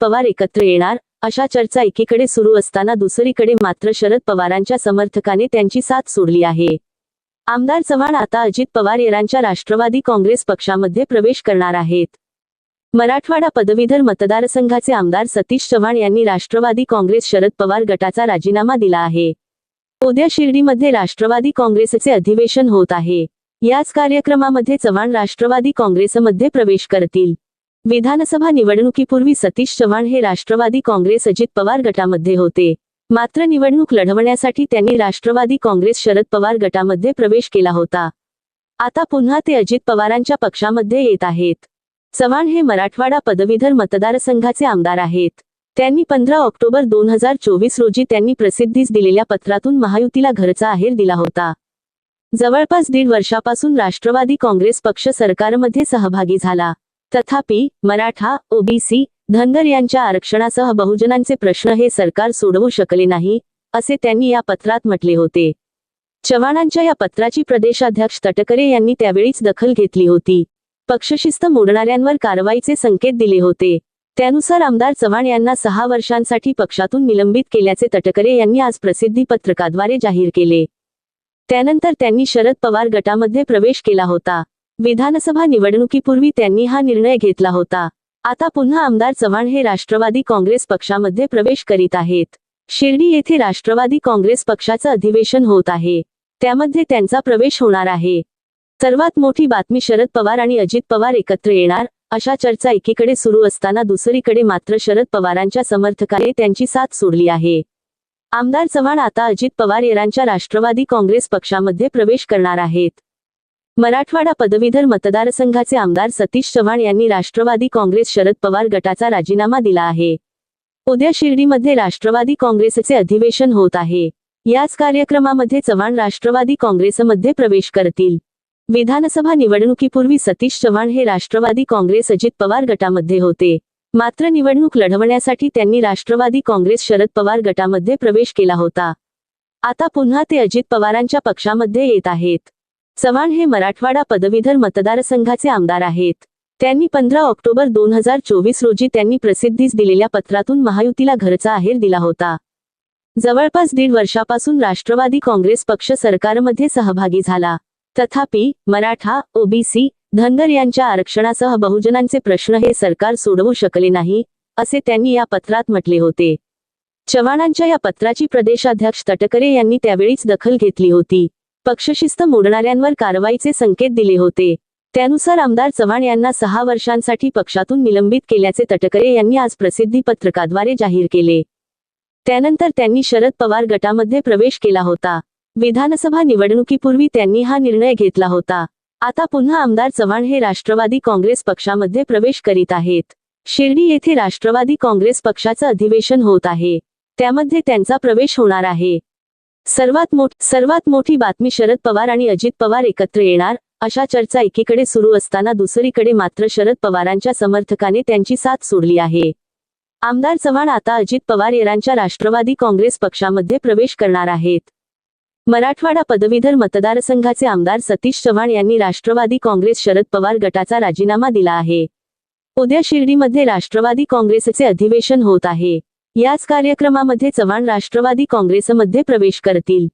पवार एकत्र येणार अशा चर्चा एकीकडे सुरू असताना दुसरीकडे मात्र शरद पवारांच्या समर्थकाने त्यांची साथ सोडली आहे. आमदार चव्हाण आता अजित पवार यांच्या राष्ट्रवादी काँग्रेस पक्षामध्ये प्रवेश करणार आहेत. मराठवाडा पदवीधर मतदारसंघाचे आमदार सतीश चव्हाण यांनी राष्ट्रवादी काँग्रेस शरद पवार गटाचा राजीनामा दिला आहे. उद्या शिर्डीमध्ये राष्ट्रवादी काँग्रेसचे अधिवेशन होत आहे. याच कार्यक्रमामध्ये चव्हाण राष्ट्रवादी काँग्रेसमध्ये प्रवेश करतील. विधानसभा निवडणुकीपूर्वी सतीश चव्हाण हे राष्ट्रवादी काँग्रेस अजित पवार गटामध्ये होते. मात्र निवडणूक लढवण्यासाठी त्यांनी राष्ट्रवादी काँग्रेस शरद पवार गटामध्ये प्रवेश केला होता. आता पुन्हा ते अजित पवारांच्या पक्षामध्ये येत आहेत. चव्हाण हे मराठवाडा पदवीधर मतदारसंघाचे आमदार आहेत. त्यांनी पंधरा ऑक्टोबर दोन हजार चोवीस रोजी त्यांनी प्रसिद्धीस दिलेल्या पत्रातून महायुतीला घरचा आहेर दिला होता. जवळपास दीड वर्षापासून राष्ट्रवादी काँग्रेस पक्ष सरकारमध्ये सहभागी झाला. तथापि मराठा ओबीसी धनगर यांच्या आरक्षणासह बहुजनांचे प्रश्न हे सरकार सोडवू शकले नाही असे त्यांनी या पत्रात म्हटले होते. चव्हाणांच्या या पत्राची प्रदेशाध्यक्ष तटकरे यांनी त्यावेळीच दखल घेतली होती. पक्षशिस्त मोडणाऱ्यांवर कारवाईचे संकेत दिले होते. त्यानुसार आमदार चव्हाण यांना सहा वर्षांसाठी पक्षातून निलंबित केल्याचे तटकरे यांनी आज प्रसिद्धी पत्रकाद्वारे जाहीर केले. त्यानंतर त्यांनी शरद पवार गटामध्ये प्रवेश केला होता. विधानसभा निवडणुकीपूर्वी त्यांनी हा निर्णय घेतला होता. आता पुन्हा आमदार चव्हाण हे राष्ट्रवादी काँग्रेस पक्षामध्ये प्रवेश करीत आहेत. शिर्डी येथे राष्ट्रवादी काँग्रेस पक्षाचं अधिवेशन होत आहे. त्यामध्ये त्यांचा प्रवेश होणार आहे. सर्वात मोठी बातमी शरद पवार आणि अजित पवार एकत्र येणार अशा चर्चा एकीकडे सुरू असताना दुसरीकडे मात्र शरद पवारांच्या समर्थकाने त्यांची साथ सोडली आहे. आमदार चव्हाण आता अजित पवार यांच्या राष्ट्रवादी काँग्रेस पक्षामध्ये प्रवेश करणार आहेत. मराठवाडा पदवीधर मतदारसंघाचे आमदार सतीश चव्हाण यांनी राष्ट्रवादी काँग्रेस शरद पवार गटाचा राजीनामा दिला आहे. उद्या शिर्डीमध्ये राष्ट्रवादी काँग्रेसचे अधिवेशन होत आहे. याच कार्यक्रमामध्ये चव्हाण राष्ट्रवादी काँग्रेसमध्ये प्रवेश करतील. विधानसभा निवडणुकीपूर्वी सतीश चव्हाण हे राष्ट्रवादी काँग्रेस अजित पवार गटामध्ये होते. मात्र निवडणूक लढवण्यासाठी त्यांनी राष्ट्रवादी काँग्रेस शरद पवार गटामध्ये प्रवेश केला होता. आता पुन्हा ते अजित पवारांच्या पक्षामध्ये येत आहेत. चव्हाण हे मराठवाडा पदवीधर मतदारसंघाचे आमदार आहेत. त्यांनी पंधरा ऑक्टोबर दोन हजार चोवीस रोजी त्यांनी प्रसिद्धीस दिलेल्या पत्रातून महायुतीला घरचा आहेर दिला होता. जवळपास दीड वर्षापासून राष्ट्रवादी काँग्रेस पक्ष सरकारमध्ये सहभागी झाला. तथापि मराठा ओबीसी धनगर यांच्या आरक्षणासह बहुजनांचे प्रश्न हे सरकार सोडवू शकले नाही असे त्यांनी या पत्रात म्हटले होते. चव्हाणांच्या या पत्राची प्रदेशाध्यक्ष तटकरे यांनी त्यावेळीच दखल घेतली होती. पक्षशिस्त मोडणाऱ्यांवर कारवाईचे संकेत दिले होते. त्यानुसार आमदार चव्हाण यांना सहा वर्षांसाठी पक्षातून निलंबित केल्याचे तटकरे यांनी आज प्रसिद्धी पत्रकाद्वारे जाहीर केले. त्यानंतर त्यांनी शरद पवार गटामध्ये प्रवेश केला होता. विधानसभा निवडणुकीपूर्वी त्यांनी हा निर्णय घेतला होता. आता पुन्हा आमदार चव्हाण हे राष्ट्रवादी काँग्रेस पक्षामध्ये प्रवेश करीत आहेत. शिर्डी येथे राष्ट्रवादी काँग्रेस पक्षाचं अधिवेशन होत आहे. त्यामध्ये त्यांचा प्रवेश होणार आहे. सर्वात मोठ सर्वात मोठी बातमी शरद पवार आणि अजित पवार एकत्र येणार अशा चर्चा एकीकडे सुरू असताना दुसरीकडे मात्र शरद पवारांच्या समर्थकाने त्यांची साथ सोडली आहे. आमदार चव्हाण आता अजित पवार येरांच्या राष्ट्रवादी काँग्रेस पक्षामध्ये प्रवेश करणार आहेत. मराठवाडा पदवीधर मतदारसंघाचे आमदार सतीश चव्हाण यांनी राष्ट्रवादी काँग्रेस शरद पवार गटाचा राजीनामा दिला आहे. उद्या शिर्डीमध्ये राष्ट्रवादी काँग्रेसचे अधिवेशन होत आहे. याच कार्यक्रमामध्ये चव्हाण राष्ट्रवादी काँग्रेसमध्ये प्रवेश करतील.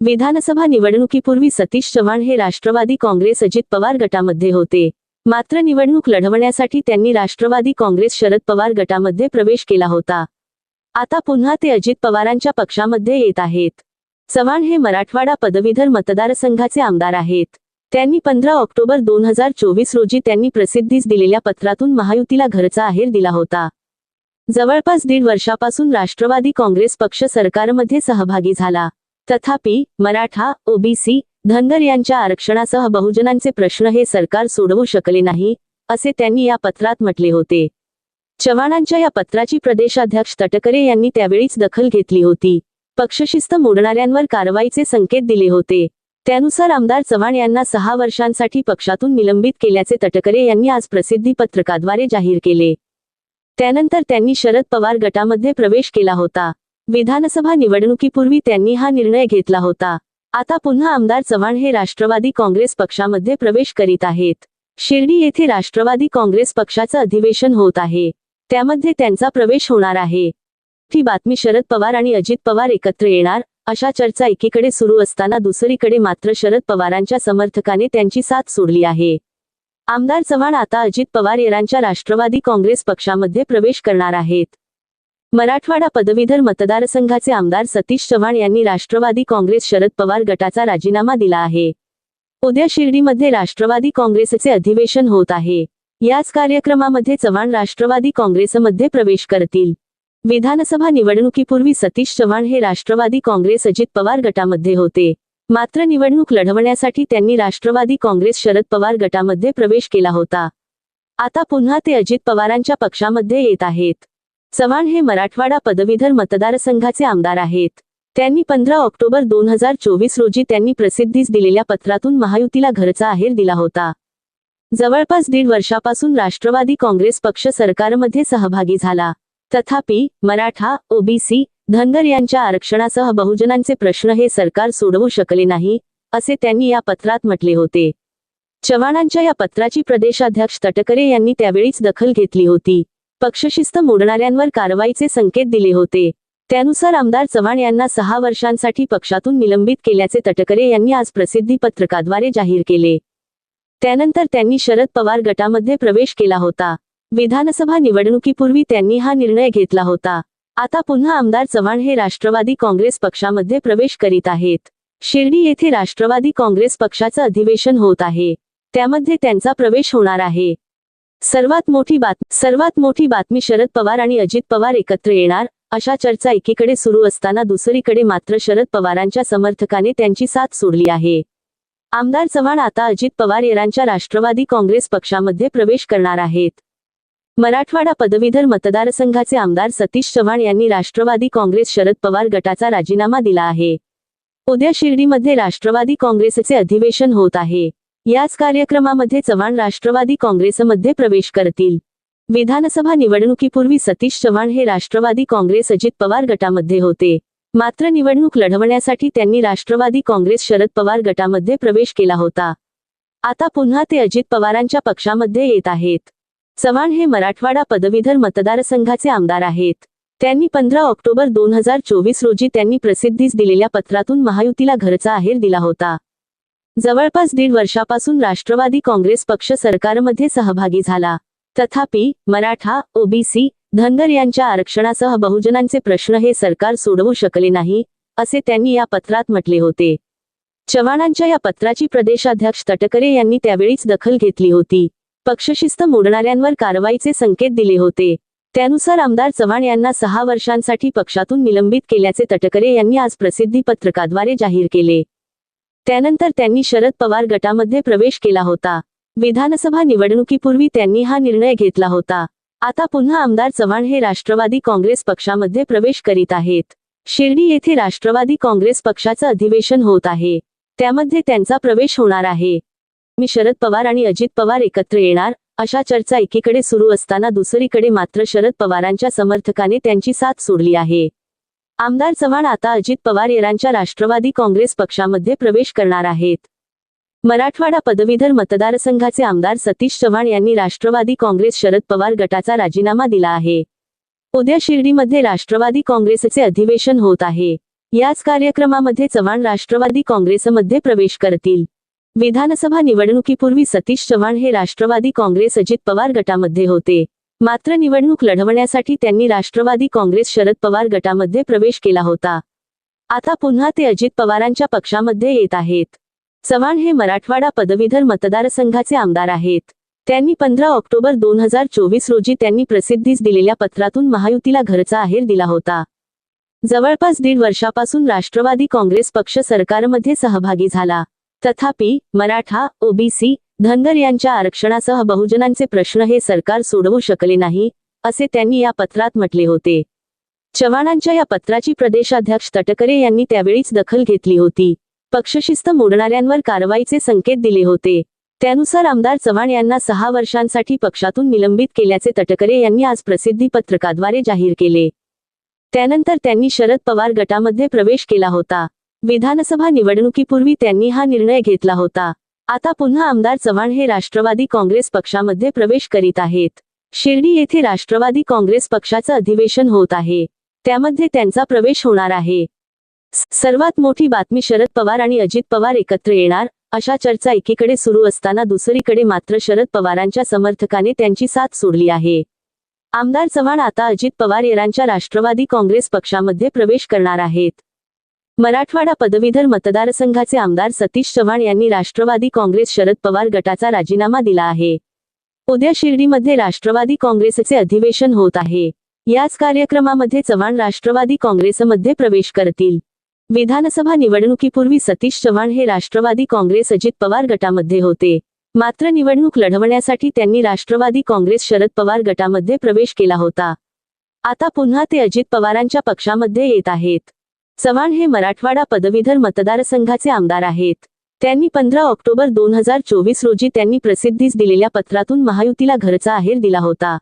विधानसभा निवडणुकीपूर्वी सतीश चव्हाण हे राष्ट्रवादी काँग्रेस अजित पवार गटामध्ये होते. मात्र निवडणूक लढवण्यासाठी त्यांनी राष्ट्रवादी काँग्रेस शरद पवार गटामध्ये प्रवेश केला होता. आता पुन्हा ते अजित पवारांच्या पक्षामध्ये येत आहेत. चव्हाण हे मराठवाडा पदवीधर मतदारसंघाचे आमदार आहेत. त्यांनी पंधरा ऑक्टोबर दोन हजार चोवीस रोजी त्यांनी प्रसिद्धीस दिलेल्या पत्रातून महायुतीला घरचा आहेर दिला होता. जवळपास दीड वर्षापासून राष्ट्रवादी काँग्रेस पक्ष सरकारमध्ये सहभागी झाला. तथापि मराठा ओबीसी धनगर यांच्या आरक्षणासह बहुजनांचे प्रश्न हे सरकार सोडवू शकले नाही असे त्यांनी या पत्रात म्हटले होते. चव्हाणांच्या या पत्राची प्रदेशाध्यक्ष तटकरे यांनी त्यावेळीच दखल घेतली होती. पक्षशिस्त मोडणाऱ्यांवर कारवाईचे संकेत दिले होते. त्यानुसार आमदार चव्हाण यांना सहा वर्षांसाठी पक्षातून निलंबित केल्याचे तटकरे यांनी आज प्रसिद्धी पत्रकाद्वारे जाहीर केले. त्यानंतर त्यांनी शरद पवार गटामध्ये प्रवेश केला होता. विधानसभा निवडणुकीपूर्वी त्यांनी हा निर्णय घेतला होता. आता पुन्हा आमदार चव्हाण हे राष्ट्रवादी काँग्रेस पक्षामध्ये प्रवेश करीत आहेत. शिर्डी येथे राष्ट्रवादी काँग्रेस पक्षाचं अधिवेशन होत आहे. त्यामध्ये त्यांचा प्रवेश होणार आहे. ती बातमी शरद पवार आणि अजित पवार एकत्र येणार अशा चर्चा एकीकडे सुरू असताना दुसरीकडे मात्र शरद पवारांच्या समर्थकाने त्यांची साथ सोडली आहे. आमदार चव्हाण आता अजित पवार यांच्या राष्ट्रवादी काँग्रेस पक्षामध्ये प्रवेश करणार आहेत. मराठवाडा पदवीधर मतदारसंघाचे आमदार सतीश चव्हाण यांनी राष्ट्रवादी काँग्रेस शरद पवार गटाचा राजीनामा दिला आहे. उद्या शिर्डीमध्ये राष्ट्रवादी काँग्रेसचे अधिवेशन होत आहे. याच कार्यक्रमामध्ये चव्हाण राष्ट्रवादी काँग्रेसमध्ये प्रवेश करतील. विधानसभा निवडणुकीपूर्वी सतीश चव्हाण हे राष्ट्रवादी काँग्रेस अजित पवार गटामध्ये होते. मात्र निवडणूक लढवण्यासाठी त्यांनी राष्ट्रवादी काँग्रेस शरद पवार गटामध्ये प्रवेश केला होता. आता पुन्हा ते अजित पवारांच्या पक्षामध्ये येत आहेत. चव्हाण हे मराठवाडा पदवीधर मतदारसंघाचे आमदार आहेत. त्यांनी पंधरा ऑक्टोबर दोन हजार चोवीस रोजी त्यांनी प्रसिद्धीस दिलेल्या पत्रातून महायुतीला घरचा आहेर दिला होता. जवळपास दीड वर्षापासून राष्ट्रवादी काँग्रेस पक्ष सरकारमध्ये सहभागी झाला. तथापि मराठा ओबीसी धनगर यांच्या आरक्षणासह बहुजनांचे प्रश्न हे सरकार सोडवू शकले नाही असे त्यांनी या पत्रात म्हटले होते. चव्हाणांच्या या पत्राची प्रदेशाध्यक्ष तटकरे यांनी त्यावेळीच दखल घेतली होती. पक्षशिस्त मोडणाऱ्यांवर कारवाईचे संकेत दिले होते. त्यानुसार आमदार चव्हाण यांना सहा वर्षांसाठी पक्षातून निलंबित केल्याचे तटकरे यांनी आज प्रसिद्धी पत्रकाद्वारे जाहीर केले. त्यानंतर त्यांनी शरद पवार गटामध्ये प्रवेश केला होता. विधानसभा निवडणुकीपूर्वी त्यांनी हा निर्णय घेतला होता. आता पुन्हा आमदार चव्हाण हे राष्ट्रवादी काँग्रेस पक्षामध्ये प्रवेश करीत आहेत. शिर्डी येथे राष्ट्रवादी काँग्रेस पक्षाचं अधिवेशन होत आहे. त्यामध्ये त्यांचा प्रवेश होणार आहे. सर्वात मोठी बातमी सर्वात मोठी बातमी शरद पवार आणि अजित पवार एकत्र येणार अशा चर्चा एकीकडे सुरू असताना दुसरीकडे मात्र शरद पवारांच्या समर्थकाने त्यांची साथ सोडली आहे. आमदार चव्हाण आता अजित पवार यांच्या राष्ट्रवादी काँग्रेस पक्षामध्ये प्रवेश करणार आहेत. मराठवाडा पदवीधर मतदारसंघाचे आमदार सतीश चव्हाण यांनी राष्ट्रवादी काँग्रेस शरद पवार गटाचा राजीनामा दिला आहे. उद्या शिर्डीमध्ये राष्ट्रवादी काँग्रेसचे अधिवेशन होत आहे. याच कार्यक्रमामध्ये चव्हाण राष्ट्रवादी काँग्रेसमध्ये प्रवेश करतील. विधानसभा निवडणुकीपूर्वी सतीश चव्हाण हे राष्ट्रवादी काँग्रेस अजित पवार गटामध्ये होते. मात्र निवडणूक लढवण्यासाठी त्यांनी राष्ट्रवादी काँग्रेस शरद पवार गटामध्ये प्रवेश केला होता. आता पुन्हा ते अजित पवारांच्या पक्षामध्ये येत आहेत. चव्हाण हे मराठवाडा पदवीधर मतदारसंघाचे आमदार आहेत. त्यांनी पंधरा ऑक्टोबर दोन हजार चोवीस रोजी त्यांनी प्रसिद्धीस दिलेल्या पत्रातून महायुतीला घरचा आहेर दिला होता. जवळपास दीड वर्षापासून राष्ट्रवादी काँग्रेस पक्ष सरकारमध्ये सहभागी झाला. तथापि मराठा ओबीसी धनगर यांच्या आरक्षणासह बहुजनांचे प्रश्न हे सरकार सोडवू शकले नाही असे त्यांनी या पत्रात म्हटले होते. चव्हाणांच्या या पत्राची प्रदेशाध्यक्ष तटकरे यांनी त्यावेळीच दखल घेतली होती. पक्षशिस्त मोडणाऱ्यांवर कारवाईचे संकेत दिले होते. त्यानुसार आमदार चव्हाण यांना सहा वर्षांसाठी पक्षातून निलंबित केल्याचे तटकरे यांनी आज प्रसिद्धी पत्रकाद्वारे जाहीर केले. त्यानंतर त्यांनी शरद पवार गटामध्ये प्रवेश केला होता. विधानसभा निवडणुकीपूर्वी त्यांनी हा निर्णय घेतला होता. आता पुन्हा आमदार चव्हाण हे राष्ट्रवादी काँग्रेस पक्षामध्ये प्रवेश करीत आहेत. शिर्डी येथे राष्ट्रवादी काँग्रेस पक्षाचं अधिवेशन होत आहे. त्यामध्ये त्यांचा प्रवेश होणार आहे. मी शरद पवार आणि अजित पवार एकत्र येणार अशा चर्चा एकीकडे सुरू असताना दुसरीकडे मात्र शरद पवारांच्या समर्थकाने त्यांची साथ सोडली आहे. आमदार चव्हाण आता अजित पवार यांच्या राष्ट्रवादी काँग्रेस पक्षामध्ये प्रवेश करणार आहेत. मराठवाडा पदवीधर मतदारसंघाचे आमदार सतीश चव्हाण यांनी राष्ट्रवादी काँग्रेस शरद पवार गटाचा राजीनामा दिला आहे. उद्या शिर्डीमध्ये राष्ट्रवादी काँग्रेसचे अधिवेशन होत आहे. याच कार्यक्रमामध्ये चव्हाण राष्ट्रवादी काँग्रेसमध्ये प्रवेश करतील. विधानसभा निवडणुकीपूर्वी सतीश चव्हाण हे राष्ट्रवादी काँग्रेस अजित पवार गटामध्ये होते. मात्र निवडणूक लढवण्यासाठी त्यांनी राष्ट्रवादी काँग्रेस शरद पवार गटामध्ये प्रवेश केला होता. आता पुन्हा ते अजित पवारांच्या पक्षामध्ये येत आहेत. चव्हाण हे मराठवाडा पदवीधर मतदारसंघाचे आमदार आहेत. त्यांनी पंधरा ऑक्टोबर दोन हजार चोवीस रोजी त्यांनी प्रसिद्धीस दिलेल्या पत्रातून महायुतीला घरचा आहेर दिला होता. जवळपास दीड वर्षापासून राष्ट्रवादी काँग्रेस पक्ष सरकारमध्ये सहभागी झाला. तथापि मराठा ओबीसी धनगर यांच्या आरक्षणासह बहुजनांचे प्रश्न हे सरकार सोडवू शकले नाही असे त्यांनी या पत्रात म्हटले होते. चव्हाणांच्या या पत्राची प्रदेशाध्यक्ष तटकरे यांनी त्यावेळीच दखल घेतली होती. पक्षशिस्त मोडणाऱ्यांवर कारवाईचे संकेत दिले होते. त्यानुसार आमदार चव्हाण यांना सहा वर्षांसाठी पक्षातून निलंबित केल्याचे तटकरे यांनी आज प्रसिद्धी पत्रकाद्वारे जाहीर केले. त्यानंतर त्यांनी शरद पवार गटामध्ये प्रवेश केला होता. विधानसभा निवडणुकीपूर्वी त्यांनी हा निर्णय घेतला होता. आता पुन्हा आमदार चव्हाण हे राष्ट्रवादी काँग्रेस पक्षामध्ये प्रवेश करीत आहेत. शिर्डी येथे राष्ट्रवादी काँग्रेस पक्षाचं अधिवेशन होत आहे. त्यामध्ये त्यांचा प्रवेश होणार आहे. सर्वात मोठी बातमी शरद पवार आणि अजित पवार एकत्र येणार अशा चर्चा एकीकडे सुरू असताना दुसरीकडे मात्र शरद पवारांच्या समर्थकाने त्यांची साथ सोडली आहे. आमदार चव्हाण आता अजित पवार यांच्या राष्ट्रवादी काँग्रेस पक्षामध्ये प्रवेश करणार आहेत. मराठवाडा पदवीधर मतदारसंघाचे आमदार सतीश चव्हाण यांनी राष्ट्रवादी काँग्रेस शरद पवार गटाचा राजीनामा दिला आहे. उद्या शिर्डीमध्ये राष्ट्रवादी काँग्रेसचे अधिवेशन होत आहे. याच कार्यक्रमामध्ये चव्हाण राष्ट्रवादी काँग्रेसमध्ये प्रवेश करतील. विधानसभा निवडणुकीपूर्वी सतीश चव्हाण हे राष्ट्रवादी काँग्रेस अजित पवार गटामध्ये होते. मात्र निवडणूक लढवण्यासाठी त्यांनी राष्ट्रवादी काँग्रेस शरद पवार गटामध्ये प्रवेश केला होता. आता पुन्हा ते अजित पवारांच्या पक्षामध्ये येत आहेत. चव्हाण हे मराठवाडा पदवीधर मतदारसंघाचे आमदार आहेत. त्यांनी पंधरा ऑक्टोबर दोन हजार चोवीस रोजी त्यांनी प्रसिद्धीस दिलेल्या पत्रातून महायुतीला घरचा आहेर दिला होता.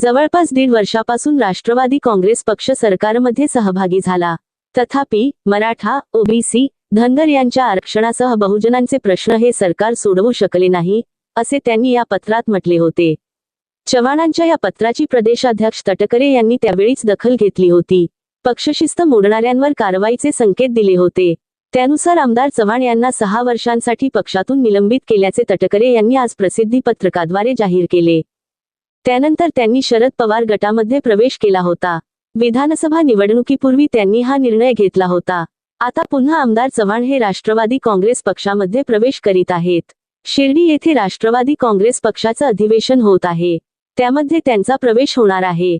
जवळपास दीड वर्षापासून राष्ट्रवादी काँग्रेस पक्ष सरकारमध्ये सहभागी झाला. तथापि मराठा ओबीसी धनगर यांच्या आरक्षणासह बहुजनांचे प्रश्न हे सरकार सोडवू शकले नाही असे त्यांनी या पत्रात म्हटले होते. चव्हाणांच्या या पत्राची प्रदेशाध्यक्ष तटकरे यांनी त्यावेळीच दखल घेतली होती. पक्षशिस्त मोडणाऱ्यांवर कारवाईचे संकेत दिले होते. त्यानुसार आमदार चव्हाण यांना सहा वर्षांसाठी पक्षातून निलंबित केल्याचे तटकरे यांनी आज प्रसिद्धी पत्रकाद्वारे जाहीर केले. त्यानंतर त्यांनी शरद पवार गटामध्ये प्रवेश केला होता. विधानसभा निवडणुकीपूर्वी त्यांनी हा निर्णय घेतला होता. आता पुन्हा आमदार चव्हाण हे राष्ट्रवादी काँग्रेस पक्षामध्ये प्रवेश करीत आहेत. शिर्डी येथे राष्ट्रवादी काँग्रेस पक्षाचं अधिवेशन होत आहे. त्यामध्ये त्यांचा प्रवेश होणार आहे.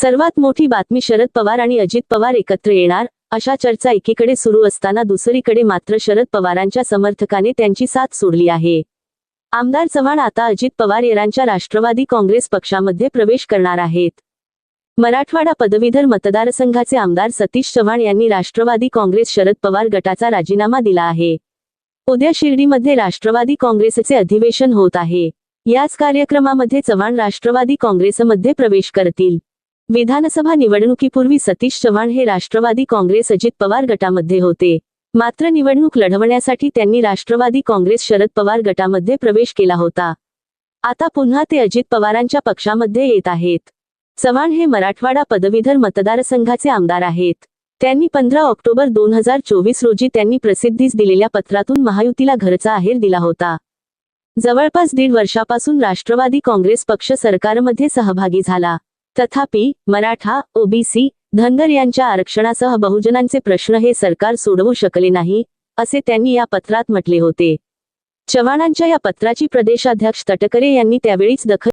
सर्वात मोठी बातमी शरद पवार आणि अजित पवार एकत्र येणार अशा चर्चा एकीकडे सुरू असताना दुसरीकडे मात्र शरद पवारांच्या समर्थकाने त्यांची साथ सोडली आहे. आमदार चव्हाण आता अजित पवार यांच्या राष्ट्रवादी काँग्रेस पक्षामध्ये प्रवेश करणार आहेत. मराठवाडा पदवीधर मतदारसंघाचे आमदार सतीश चव्हाण यांनी राष्ट्रवादी काँग्रेस शरद पवार गटाचा राजीनामा दिला आहे. उद्या शिर्डीमध्ये राष्ट्रवादी काँग्रेसचे अधिवेशन होत आहे. याच कार्यक्रमामध्ये चव्हाण राष्ट्रवादी काँग्रेसमध्ये प्रवेश करतील. विधानसभा निवडणुकीपूर्वी सतीश चव्हाण हे राष्ट्रवादी काँग्रेस अजित पवार गटामध्ये होते. मात्र निवडणूक लढवण्यासाठी त्यांनी राष्ट्रवादी काँग्रेस शरद पवार गटामध्ये प्रवेश केला होता. आता पुन्हा ते अजित पवारांच्या पक्षामध्ये येत आहेत. चव्हाण हे मराठवाडा पदवीधर मतदारसंघाचे आमदार आहेत. त्यांनी पंधरा ऑक्टोबर दोन हजार चोवीस रोजी त्यांनी प्रसिद्धीस दिलेल्या पत्रातून महायुतीला घरचा आहेर दिला होता. जवळपास दीड वर्षापासून राष्ट्रवादी काँग्रेस पक्ष सरकारमध्ये सहभागी झाला. तथापि मराठा ओबीसी धनगर यांच्या आरक्षणासह बहुजनांचे प्रश्न हे सरकार सोडवू शकले नाही असे त्यांनी या पत्रात म्हटले होते. चव्हाणांच्या या पत्राची प्रदेशाध्यक्ष तटकरे यांनी त्यावेळीच दखल